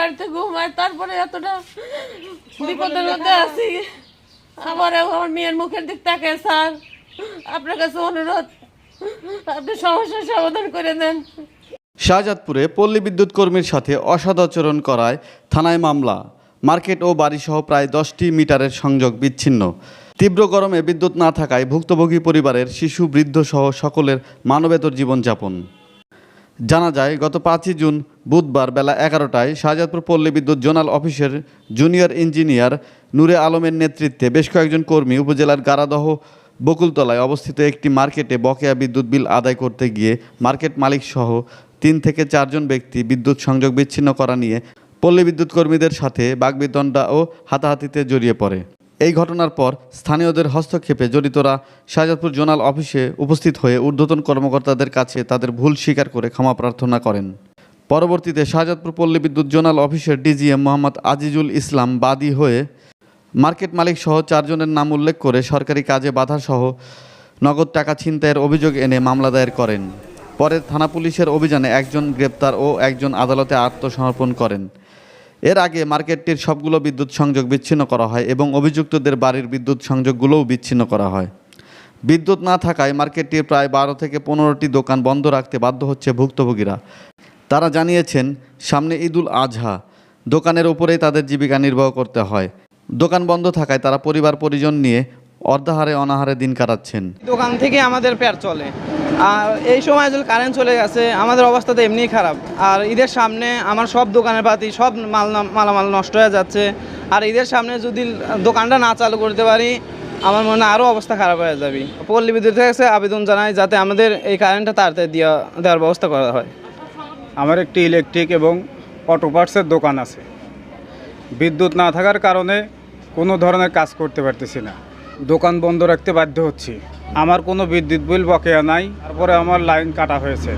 বাড়িতে ঘুমাই তারপরে এতটা বিপদের মধ্যে আছি। আমার আমার মেয়ের মুখের দিক তাকে স্যার আপনার কাছে অনুরোধ আপনি সমস্যার সমাধান করে দেন। শাহজাদপুরে পল্লী বিদ্যুৎ কর্মীর সাথে অসদাচরণ করায় থানায় মামলা। মার্কেট ও বাড়িসহ প্রায় দশটি মিটারের সংযোগ বিচ্ছিন্ন। তীব্র গরমে বিদ্যুৎ না থাকায় ভুক্তভোগী পরিবারের শিশু বৃদ্ধ সহ সকলের মানবেতর জীবনযাপন। জানা যায়, গত পাঁচই জুন বুধবার বেলা এগারোটায় শাহজাদপুর পল্লী বিদ্যুৎ জোনাল অফিসের জুনিয়র ইঞ্জিনিয়ার নূরে আলমের নেতৃত্বে বেশ কয়েকজন কর্মী উপজেলার গারাদহ বকুলতলায় অবস্থিত একটি মার্কেটে বকেয়া বিদ্যুৎ বিল আদায় করতে গিয়ে মার্কেট মালিক সহ তিন থেকে চারজন ব্যক্তি বিদ্যুৎ সংযোগ বিচ্ছিন্ন করা নিয়ে পল্লী বিদ্যুৎ কর্মীদের সাথে বাগবিতণ্ডা ও হাতাহাতিতে জড়িয়ে পড়ে। এই ঘটনার পর স্থানীয়দের হস্তক্ষেপে জড়িতরা শাহজাদপুর জোনাল অফিসে উপস্থিত হয়ে ঊর্ধ্বতন কর্মকর্তাদের কাছে তাদের ভুল স্বীকার করে ক্ষমা প্রার্থনা করেন। পরবর্তীতে শাহজাদপুর পল্লী বিদ্যুৎ জোনাল অফিসের ডিজিএম মোহাম্মদ আজিজুল ইসলাম বাদী হয়ে মার্কেট মালিক সহ চারজনের নাম উল্লেখ করে সরকারি কাজে বাধা সহ নগদ টাকা ছিনতাইয়ের অভিযোগ এনে মামলা দায়ের করেন। পরে থানা পুলিশের অভিযানে একজন গ্রেপ্তার ও একজন আদালতে আত্মসমর্পণ করেন। এর আগে মার্কেটটির সবগুলো বিদ্যুৎ সংযোগ বিচ্ছিন্ন করা হয় এবং অভিযুক্তদের বাড়ির বিদ্যুৎ সংযোগগুলোও বিচ্ছিন্ন করা হয়। বিদ্যুৎ না থাকায় মার্কেটটির প্রায় বারো থেকে পনেরোটি দোকান বন্ধ রাখতে বাধ্য হচ্ছে ভুক্তভোগীরা। তারা জানিয়েছেন, সামনে ঈদুল আজহা দোকানের উপরেই তাদের জীবিকা নির্বাহ করতে হয়। দোকান বন্ধ থাকায় তারা পরিবার পরিজন নিয়ে অর্ধাহারে অনাহারে দিন কাটাচ্ছেন। দোকান থেকে আমাদের পেয়ার চলে। আর এই সময় যদি কারেন্ট চলে গেছে, আমাদের অবস্থা তো এমনিই খারাপ। আর ঈদের সামনে আমার সব দোকানের পাতি, সব মাল মালামাল নষ্ট হয়ে যাচ্ছে। আর ঈদের সামনে যদি দোকানটা না চালু করতে পারি, আমার মনে আরও অবস্থা খারাপ হয়ে যাবে। পল্লী বিদ্যুতের কাছে আবেদন জানাই, যাতে আমাদের এই কারেন্টটা তাড়াতাড়ি দেওয়া দেওয়ার ব্যবস্থা করা হয়। আমার একটি ইলেকট্রিক এবং অটো পার্টসের দোকান আছে। বিদ্যুৎ না থাকার কারণে কোনো ধরনের কাজ করতে পারতেছি না। দোকান বন্ধ রাখতে বাধ্য হচ্ছি। আমার কোনো বিদ্যুৎ বিল বকেয়া নাই তারপরে আমার লাইন কাটা হয়েছে।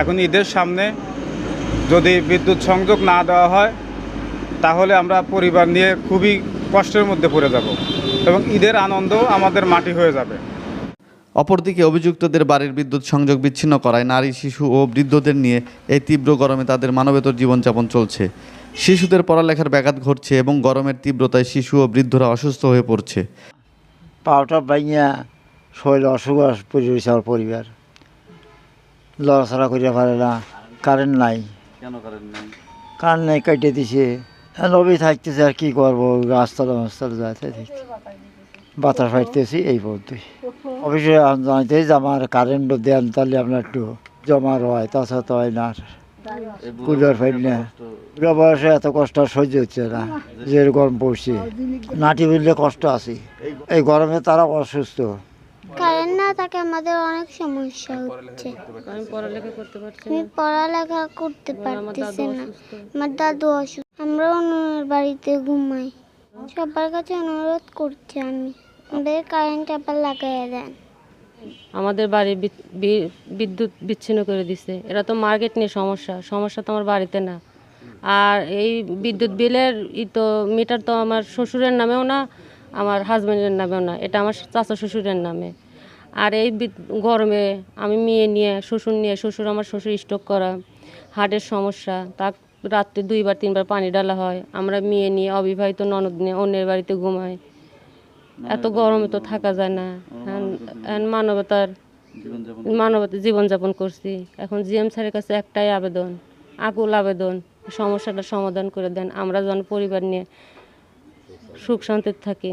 এখন ঈদের সামনে যদি বিদ্যুৎ সংযোগ না দেওয়া হয় তাহলে আমরা পরিবার নিয়ে খুবই কষ্টের মধ্যে পড়ে যাব এবং ঈদের আনন্দ আমাদের মাটি হয়ে যাবে। অপরদিকে অভিযুক্তদের বাড়ির বিদ্যুৎ সংযোগ বিচ্ছিন্ন করায় নারী শিশু ও বৃদ্ধদের নিয়ে এই তীব্র গরমে তাদের মানবেতর জীবনযাপন চলছে। শিশুদের পড়ালেখার ব্যাঘাত ঘটছে এবং গরমের তীব্রতায় শিশু ও বৃদ্ধরা অসুস্থ হয়ে পড়ছে। পাওটা ভাঙিয়া শরীর অসুখ রয়েছে আমার পরিবার। লড়াচড়া করিয়া পারে না কারেন্ট নাই। কারেন্ট নাই? কাটিয়ে দিছে। লবি থাকতেছে আর কি করব রাস্তাটা রাস্তাটা দেখতে বাতাস ফাইতেছি এই পর্যন্তই অফিসে জানাইতে যে আমার কারেন্ট দেন তাহলে আপনার একটু জমা হয় তাছাড়া তো হয় না। কুলার ফাইল না। বুড়া বয়সে এত কষ্ট সহ্য হচ্ছে না যে গরম পড়ছে। নাটি বুঝলে কষ্ট আছে। এই গরমে তারা অসুস্থ। থাকে আমাদের অনেক সমস্যা হচ্ছে। আমি পড়ালেখা করতে পারছি আমি পড়ালেখা করতে পারতেছি না। আমার দাদু অসুস্থ। আমরা অন্যের বাড়িতে ঘুমাই। সবার কাছে অনুরোধ করছি আমি। আমাদের কারেন্ট আবার লাগাইয়া দেন। আমাদের বাড়ি বি- বিদ্যুৎ বিচ্ছিন্ন করে দিছে। এটা তো মার্কেট নিয়ে সমস্যা। সমস্যা তো আমার বাড়িতে না। আর এই বিদ্যুৎ বিলের ই তো মিটার তো আমার শ্বশুরের নামেও না আমার হাজব্যান্ডের নামেও না। এটা আমার চাচা শ্বশুরের নামে। আর এই গরমে আমি মেয়ে নিয়ে শ্বশুর নিয়ে শ্বশুর আমার শ্বশুর স্ট্রোক করা হার্টের সমস্যা তা রাত্রে দুইবার তিনবার পানি ডালা হয়। আমরা মেয়ে নিয়ে অবিবাহিত ননদ নিয়ে অন্যের বাড়িতে ঘুমাই। এত গরমে তো থাকা যায় না। এখন মানবতার মানবতার জীবনযাপন করছি। এখন জিএম স্যারের কাছে একটাই আবেদন আকুল আবেদন সমস্যাটা সমাধান করে দেন। আমরা যেন পরিবার নিয়ে সুখ শান্তিতে থাকি।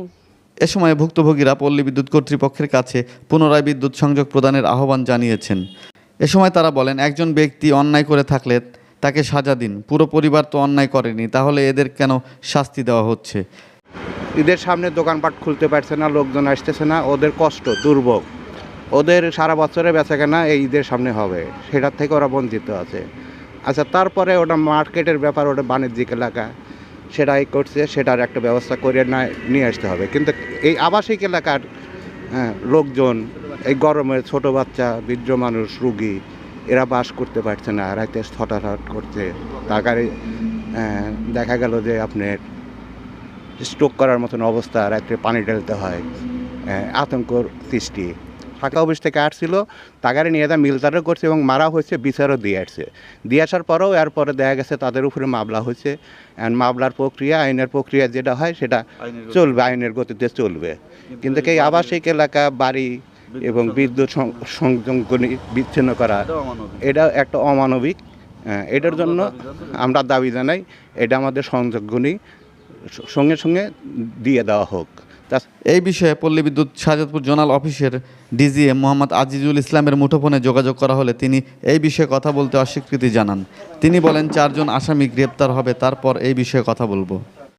এ সময় ভুক্তভোগীরা পল্লী বিদ্যুৎ কর্তৃপক্ষের কাছে পুনরায় বিদ্যুৎ সংযোগ প্রদানের আহ্বান জানিয়েছেন। এ সময় তারা বলেন, একজন ব্যক্তি অন্যায় করে থাকলে তাকে সাজা দিন। পুরো পরিবার তো অন্যায় করেনি, তাহলে এদের কেন শাস্তি দেওয়া হচ্ছে? ঈদের সামনে দোকানপাট খুলতে পারছে না, লোকজন আসতেছে না, ওদের কষ্ট দুর্ভোগ। ওদের সারা বছরে বেচাকেনা এই ঈদের সামনে হবে, সেটার থেকে ওরা বঞ্চিত আছে। আচ্ছা তারপরে ওটা মার্কেটের ব্যাপার, ওটা বাণিজ্যিক এলাকা। সেটাই করছে সেটার একটা ব্যবস্থা করে না নিয়ে আসতে হবে। কিন্তু এই আবাসিক এলাকার হ্যাঁ, লোকজন এই গরমে ছোট বাচ্চা বৃদ্ধ মানুষ রুগী এরা বাস করতে পারছে না রাতে ছটাছট করছে। তার কারণে, দেখা গেল যে আপনার স্ট্রোক করার মতন অবস্থা রাত্রে পানি ঢেলতে হয় আহ, আতঙ্কর সৃষ্টি। ফাঁকা অফিস থেকে আসছিল তাগারে নিয়ে যা মিলতারও করছে এবং মারা হয়েছে বিচারও দিয়ে আসছে। দিয়ে আসার পরেও এরপরে দেখা গেছে তাদের উপরে মামলা হয়েছে। অ্যান্ড মামলার প্রক্রিয়া আইনের প্রক্রিয়া যেটা হয় সেটা চলবে আইনের গতিতে চলবে। কিন্তু এই আবাসিক এলাকা বাড়ি এবং বিদ্যুৎ সং- সংযোগগুলি বিচ্ছিন্ন করা এটা একটা অমানবিক। আহ, এটার জন্য আমরা দাবি জানাই এটা আমাদের সংযোগগুলি সঙ্গে সঙ্গে দিয়ে দেওয়া হোক। এই বিষয়ে পল্লী বিদ্যুৎ শাহজাদপুর জোনাল অফিসের ডিজিএম মোহাম্মদ আজিজুল ইসলামের মুঠোফোনে যোগাযোগ করা হলে তিনি এই বিষয়ে কথা বলতে অস্বীকৃতি জানান। তিনি বলেন, চারজন আসামি গ্রেপ্তার হবে, তারপর এই বিষয়ে কথা বলব।